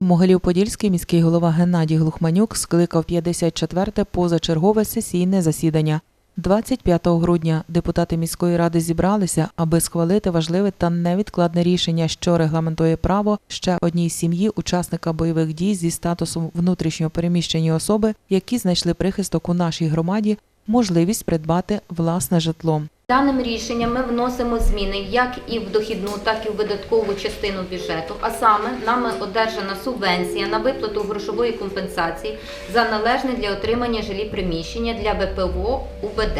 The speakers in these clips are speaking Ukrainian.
Могилів-Подільський міський голова Геннадій Глухманюк скликав 54-те позачергове сесійне засідання. 25 грудня депутати міської ради зібралися, аби схвалити важливе та невідкладне рішення, що регламентує право ще одній сім'ї учасника бойових дій зі статусом внутрішньо переміщені особи, які знайшли прихисток у нашій громаді, можливість придбати власне житло. Даним рішенням ми вносимо зміни як і в дохідну, так і в видаткову частину бюджету. А саме нами одержана субвенція на виплату грошової компенсації за належне для отримання жилі приміщення для ВПО УБД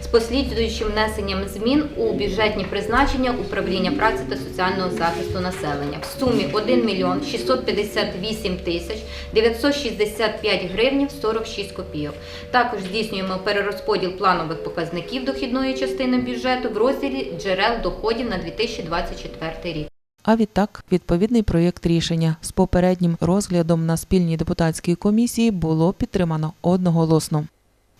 з послідуючим внесенням змін у бюджетні призначення управління праці та соціального захисту населення в сумі 1 мільйон 658 тисяч 965 гривнів 46 копійок. Також здійснюємо перерозподіл планових показників дохідної частини бюджету в розділі джерел доходів на 2024 рік. А відтак, відповідний проєкт рішення з попереднім розглядом на спільній депутатській комісії було підтримано одноголосно.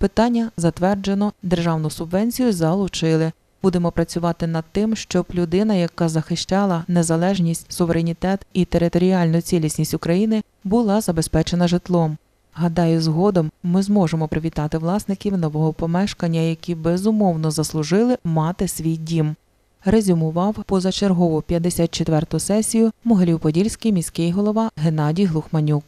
Питання затверджено, державну субвенцію залучили. Будемо працювати над тим, щоб людина, яка захищала незалежність, суверенітет і територіальну цілісність України, була забезпечена житлом. Гадаю, згодом ми зможемо привітати власників нового помешкання, які безумовно заслужили мати свій дім. Резюмував позачергову 54-ту сесію Могилів-Подільський міський голова Геннадій Глухманюк.